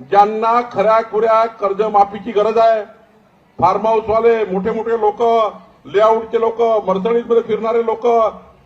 ज्यांना खऱ्या खुऱ्या कर्जमाफीची गरज आहे फार्म हाऊसवाले मोठे मोठे लोक लेआउटचे लोक मध्ये फिरणारे लोक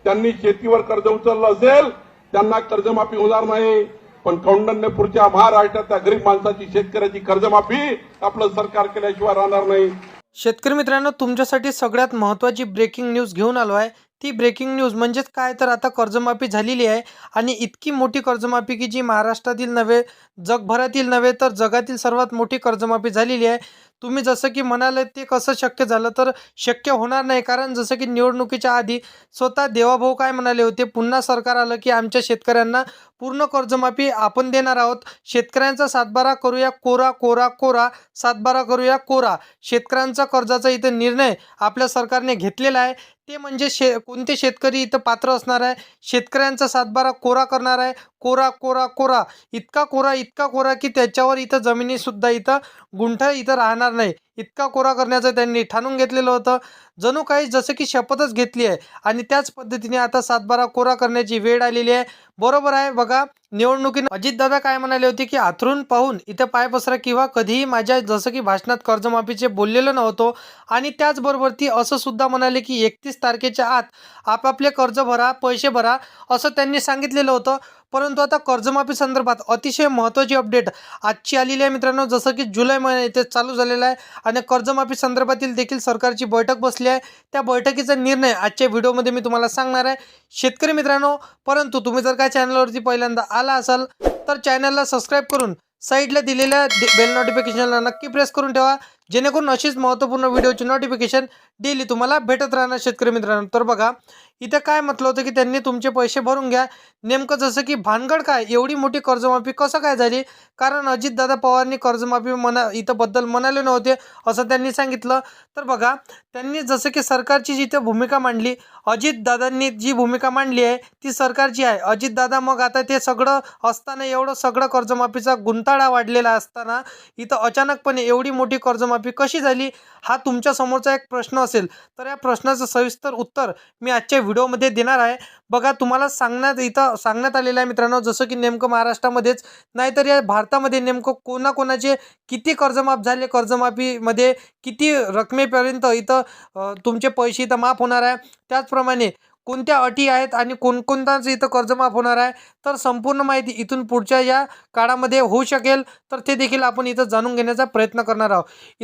त्यांनी शेतीवर कर्ज उचललं असेल त्यांना कर्जमाफी होणार नाही. पण कौंडण्यपूरच्या महाराष्ट्रातल्या गरीब माणसाची शेतकऱ्याची कर्जमाफी आपलं सरकार केल्याशिवाय राहणार नाही. शेतकरी मित्रांनो तुमच्यासाठी सगळ्यात महत्त्वाची ब्रेकिंग न्यूज घेऊन आलो आहे. ती ब्रेकिंग न्यूज म्हणजेच काय? तर आता कर्जमाफी झालेली आहे आणि इतकी मोठी कर्जमाफी की जी महाराष्ट्रातील नव्हे जगभरातील नव्हे तर जगातील सर्वात मोठी कर्जमाफी झालेली आहे. तुम्ही जसं की म्हणाले ते कसं शक्य झालं तर शक्य होणार नाही. कारण जसं की निवडणुकीच्या आधी स्वतः देवाभाऊ काय म्हणाले होते? पुन्हा सरकार आलं की आमच्या शेतकऱ्यांना पूर्ण कर्जमाफी आपण देणार आहोत. शेतकऱ्यांचा सातबारा करूया कोरा कोरा कोरा सातबारा करूया कोरा. शेतकऱ्यांचा कर्जाचा इथं निर्णय आपल्या सरकारने घेतलेला आहे. ते म्हणजे शे कोणते शेतकरी इथं पात्र असणार आहे? शेतकऱ्यांचा सातबारा कोरा करणार आहे. कोरा कोरा कोरा. इतका कोरा इतका कोरा की त्याच्यावर इथं जमिनीसुद्धा इथं गुंठा इथं राहणार नाही. इतका कोरा करण्याचं त्यांनी ठाणून घेतलेलं होतं. जणू काही जसं की शपथच घेतली आहे आणि त्याच पद्धतीने आता सातबारा कोरा करण्याची वेळ आलेली आहे. बरोबर आहे बघा निवडणुकीनं अजितदादा काय म्हणाले होते की आथरून पाहून इथं पाय पसरा किंवा कधीही माझ्या जसं की भाषणात कर्जमाफीचे बोललेलं नव्हतो. आणि त्याचबरोबर ती असं सुद्धा म्हणाले की एकतीस तारखेच्या आत आपापले कर्ज भरा पैसे भरा असं त्यांनी सांगितलेलं होतं. परंतु आता कर्जमाफी संदर्भात अतिशय महत्त्वाची अपडेट आजची आलेली आहे मित्रांनो. जसं की जुलै महिना इथे चालू झालेला आहे आणि कर्जमाफी संदर्भातील देखील सरकारची बैठक बसली आहे. त्या बैठकीचा निर्णय आजच्या व्हिडिओमध्ये मी तुम्हाला सांगणार आहे. शेतकरी मित्रांनो परंतु तुम्ही जर काय चॅनलवरती पहिल्यांदा आला असाल तर चॅनलला सबस्क्राईब करून साईडला दिलेल्या बेल नोटिफिकेशनला नक्की प्रेस करून ठेवा. जेणेकरून अशीच महत्त्वपूर्ण व्हिडिओची नोटिफिकेशन डेली तुम्हाला भेटत राहणार शेतकरी मित्रांनो. तर बघा इथं काय म्हटलं होतं की त्यांनी तुमचे पैसे भरून घ्या. नेमकं जसं की भानगड काय? एवढी मोठी कर्जमाफी कसं काय झाली? कारण अजितदादा पवारनी कर्जमाफी म्हणा इथं बद्दल म्हणाले नव्हते असं त्यांनी सांगितलं. तर बघा त्यांनी जसं की सरकारची जिथं भूमिका मांडली अजितदादांनी जी भूमिका मांडली आहे ती सरकारची आहे. अजितदादा मग आता ते सगळं असताना एवढं सगळं कर्जमाफीचा गुंताळा वाढलेला असताना इथं अचानकपणे एवढी मोठी कर्जमाफी कशी झाली हा तुमच्या समोरचा एक प्रश्न असेल. तर या प्रश्नाचं सविस्तर उत्तर मी आजच्या व्हिडिओमध्ये देणार आहे. बघा तुम्हाला सांगण्यात इथं सांगण्यात आलेलं आहे मित्रांनो जसं की नेमकं महाराष्ट्रामध्येच नाहीतर या भारतामध्ये नेमकं कोणाकोणाचे किती कर्जमाफ झाले कर्जमाफीमध्ये किती रकमेपर्यंत इथं तुमचे पैसे इथं माफ होणार आहे. त्याचप्रमाणे कोणत्या अटी आहेत आणि कोणकोणताच इथं कर्जमाफ होणार आहे तर संपूर्ण माहिती इथून पुढच्या या काळामध्ये होऊ शकेल तर ते देखील आपण इथं जाणून घेण्याचा प्रयत्न करणार आहोत.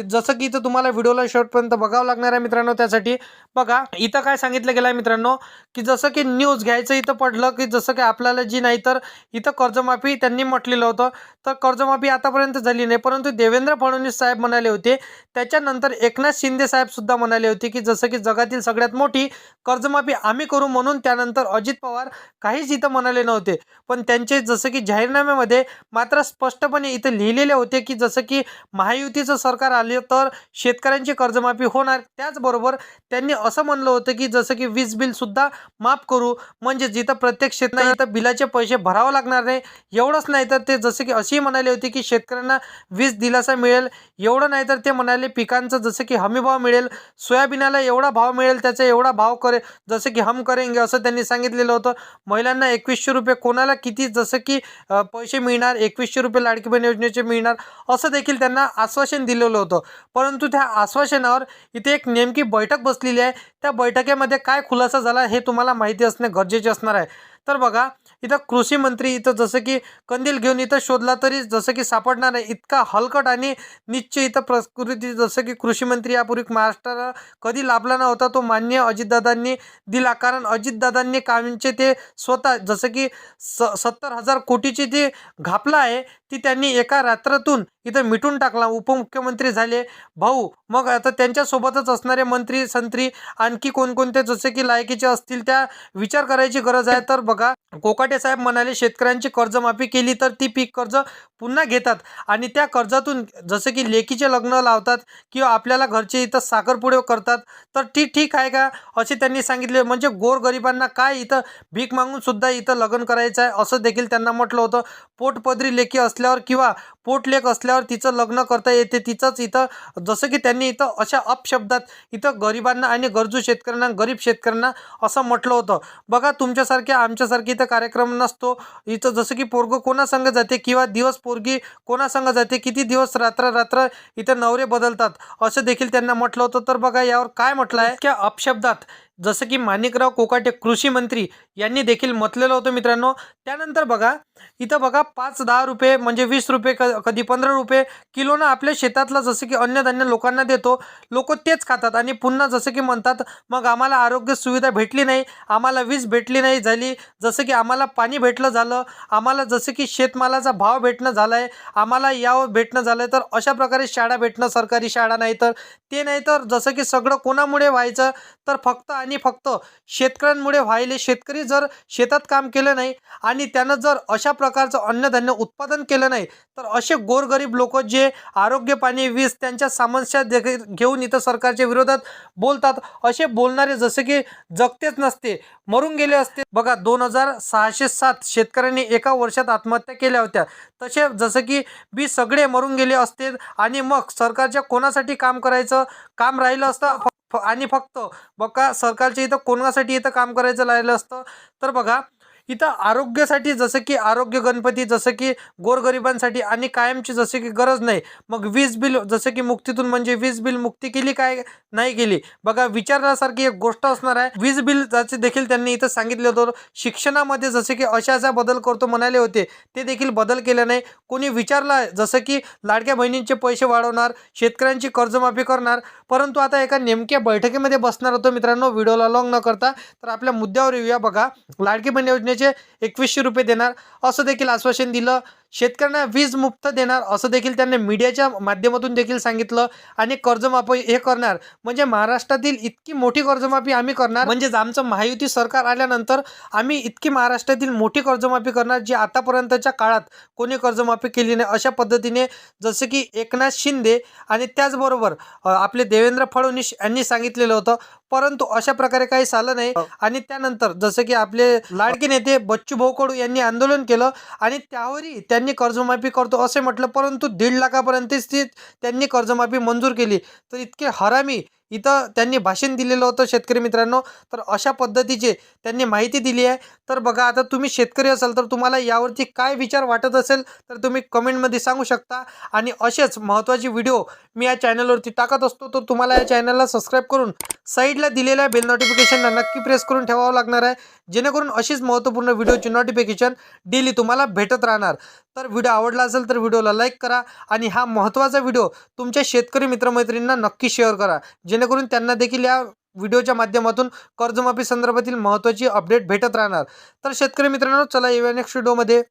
जसं की इथं तुम्हाला व्हिडिओला शेवटपर्यंत बघावं लागणार आहे मित्रांनो त्यासाठी. बघा इथं काय सांगितलं गेलं आहे मित्रांनो की जसं की न्यूज घ्यायचं इथं पडलं की जसं की आपल्याला जी नाही तर इथं कर्जमाफी त्यांनी म्हटलेलं होतं. तर कर्जमाफी आतापर्यंत झाली नाही परंतु देवेंद्र फडणवीस साहेब म्हणाले होते. त्याच्यानंतर एकनाथ शिंदे साहेब सुद्धा म्हणाले होते की जसं की जगातील सगळ्यात मोठी कर्जमाफी आम्ही करू म्हणून त्यानंतर अजित पवार काहीच इथं म्हणाले नव्हते. पण त्यांचे जसं की जाहीरनाम्यामध्ये मात्र स्पष्टपणे इथं लिहिलेले होते की जसं की महायुतीचं सरकार आले तर शेतकऱ्यांची कर्जमाफी होणार. त्याचबरोबर त्यांनी असं म्हणलं होतं की जसं की वीज बिलसुद्धा माफ करू. म्हणजे जिथं प्रत्येक शेतकऱ्यांना इथं बिलाचे पैसे भरावं लागणार नाही. एवढंच नाही तर ते जसं की असेही म्हणाले होते की शेतकऱ्यांना वीज दिलासा मिळेल. एवढं नाही तर ते म्हणाले पिकांचं जसं की हमीभाव मिळेल. सोयाबीनाला एवढा भाव मिळेल त्याचा एवढा भाव करे जसं की हम करेंगे असं त्यांनी सांगितलेलं होतं. महिलांना एकवीसशे रुपये कोणाला किती जसं की पैसे मिळणार एकवीसशे रुपये लाडकी बहीण योजनेचे मिळणार असं देखील त्यांना आश्वासन दिलेलं होतं. परंतु त्या आश्वासनावर इथे एक नेमकी बैठक बसलेली आहे. त्या बैठकीमध्ये काय खुलासा झाला हे तुम्हाला माहिती असणे गरजेचे असणार आहे. तर बघा इथं कृषी मंत्री इथं जसं की कंदील घेऊन इथं शोधला तरी जसं की सापडणार नाही. इतका हलकट आणि निश्चय इथं प्रकृती जसं की कृषी मंत्री यापूर्वी महाराष्ट्राला कधी लाभला नव्हता तो मान्य अजितदादांनी दिला. कारण अजितदादांनी कामचे ते स्वतः जसं की स सत्तर हजार कोटीची जी घापला आहे ती त्यांनी एका रात्रातून इथं मिटून टाकला. उपमुख्यमंत्री झाले. भाऊ मग आता त्यांच्यासोबतच असणारे मंत्री संत्री आणखी कोणकोणते जसे की लायकीचे असतील त्या विचार करायची गरज आहे. तर बघा कोकाटे साहेब म्हणाले शेतकऱ्यांची कर्जमाफी केली तर ती पीक कर्ज पुन्हा घेतात आणि त्या कर्जातून जसं की लेकीचे लग्न लावतात किंवा आपल्याला घरचे इथं साखरपुडे करतात तर ती ठीक आहे का? असे त्यांनी सांगितले. म्हणजे गोरगरिबांना काय इथं भीक मागूनसुद्धा इथं लग्न करायचं आहे असं देखील त्यांना म्हटलं होतं. पोटपदरी लेखी असल्यावर किंवा पोटलेख असल्यावर तिचं लग्न करता येते. तिचंच इथं जसं की त्यांनी इथं अशा अपशब्दात इथं गरिबांना आणि गरजू शेतकऱ्यांना गरीब शेतकऱ्यांना असं म्हटलं होतं. बघा तुमच्यासारखे आमच्यासारखे इथं कार्यक्रम नसतो. इथं जसं की पोरगं कोणासंग जाते किंवा दिवस पोरगी कोणासंग जाते किती दिवस रात्र रात्र इथं नवरे बदलतात असं देखील त्यांना म्हटलं होतं. तर बघा यावर काय म्हटलं आहे की अपशब्दात जसं की माणिकराव कोकाटे कृषी मंत्री यांनी देखील म्हटलेलं होतं मित्रांनो. त्यानंतर बघा इथं बघा पाच दहा रुपये म्हणजे वीस रुपये क कधी पंधरा रुपये किलोनं आपल्या शेतातलं जसं की अन्नधान्य लोकांना देतो लोक तेच खातात आणि पुन्हा जसं की म्हणतात मग आम्हाला आरोग्य सुविधा भेटली नाही आम्हाला वीज भेटली नाही झाली जसं की आम्हाला पाणी भेटलं झालं आम्हाला जसं की शेतमालाचा भाव भेटणं झाला आहे आम्हाला यावं भेटणं झालं आहे तर अशा प्रकारे शाळा भेटणं सरकारी शाळा नाही तर ते नाही तर जसं की सगळं कोणामुळे व्हायचं तर फक्त आणि फक्त शेतकऱ्यांमुळे व्हायले शेतकरी जर शेतात काम केलं नाही आणि त्यानं जर अशा प्रकारचं अन्नधान्य उत्पादन केलं नाही तर असे गोरगरीब लोक जे आरोग्य पाणी वीज त्यांच्या समस्या देखील घेऊन इथं सरकारच्या विरोधात बोलतात असे बोलणारे जसे की जगतेच नसते मरून गेले असते. बघा दोन हजार सहाशे सात शेतकऱ्यांनी एका वर्षात आत्महत्या केल्या होत्या. तसे जसं की बी सगळे मरून गेले असते आणि मग सरकारच्या कोणासाठी काम करायचं? काम राहिलं असतं. आणि फक्त बघा सरकारच्या इथं कोणासाठी इथं काम करायचं राहिलं असतं? तर बघा इथं आरोग्यासाठी जसं की आरोग्य गणपती जसं की गोरगरिबांसाठी आणि कायमची जसं की गरज नाही. मग वीज बिल जसं की मुक्तीतून म्हणजे वीज बिल मुक्ती केली काय नाही केली? बघा विचारण्यासारखी एक गोष्ट असणार आहे. वीज बिल जाचे देखील त्यांनी इथं सांगितलं होतं. शिक्षणामध्ये जसे की अशा अशा बदल करतो म्हणाले होते. ते देखील बदल केले नाही. कोणी विचारलं आहे जसं की लाडक्या बहिणींचे पैसे वाढवणार शेतकऱ्यांची कर्जमाफी करणार परंतु आता एका नेमक्या बैठकीमध्ये बसणार होतो मित्रांनो व्हिडिओला लॉंग न करता. तर आपल्या मुद्द्यावर येऊया बघा. लाडकी बहीण महिन्याचे एकवीसशे रुपये देणार असं देखील आश्वासन दिलं. शेतकऱ्यांना वीज मुक्त देणार असं देखील त्यांनी मीडियाच्या माध्यमातून देखील सांगितलं. आणि कर्जमाफी हे करणार. म्हणजे महाराष्ट्रातील इतकी मोठी कर्जमाफी आम्ही करणार. म्हणजेच आमचं महायुती सरकार आल्यानंतर आम्ही इतकी महाराष्ट्रातील मोठी कर्जमाफी करणार जी आतापर्यंतच्या काळात कोणी कर्जमाफी केली नाही अशा पद्धतीने जसं की एकनाथ शिंदे आणि त्याचबरोबर आपले देवेंद्र फडणवीस यांनी सांगितलेलं होतं. परंतु अशा प्रकारे काही झालं नाही. आणि त्यानंतर जसं की आपले लाडके नेते बच्चू भाऊ कडू यांनी आंदोलन केलं. आणि त्यावरही त्यांनी कर्जमाफी करतो असे म्हटलं परंतु दीड लाखापर्यंतच ती त्यांनी कर्जमाफी मंजूर केली. तर इतके हरामी इथं त्यांनी भाषण दिलेलं होतं शेतकरी मित्रांनो. तर अशा पद्धतीचे त्यांनी माहिती दिली आहे. तर बघा आता तुम्ही शेतकरी असाल तर तुम्हाला यावरती काय विचार वाटत असेल तर तुम्ही कमेंटमध्ये सांगू शकता. आणि असेच महत्त्वाचे व्हिडिओ मी या चॅनलवरती टाकत असतो तर तुम्हाला या चॅनलला सबस्क्राईब करून साईडला दिलेल्या बेल नोटिफिकेशनला नक्की प्रेस करून ठेवावं लागणार आहे. जेणेकरून अशीच महत्त्वपूर्ण व्हिडिओची नोटिफिकेशन डेली तुम्हाला भेटत राहणार. तर व्हिडिओ आवडला असेल तर व्हिडिओला लाईक करा. आणि हा महत्त्वाचा व्हिडिओ तुमच्या शेतकरी मित्रमैत्रिणींना नक्की शेअर करा. जेणेकरून त्यांना देखील या व्हिडिओच्या माध्यमातून कर्जमाफी संदर्भातील महत्त्वाची अपडेट भेटत राहणार. तर शेतकरी मित्रांनो चला येऊया नेक्स्ट व्हिडिओमध्ये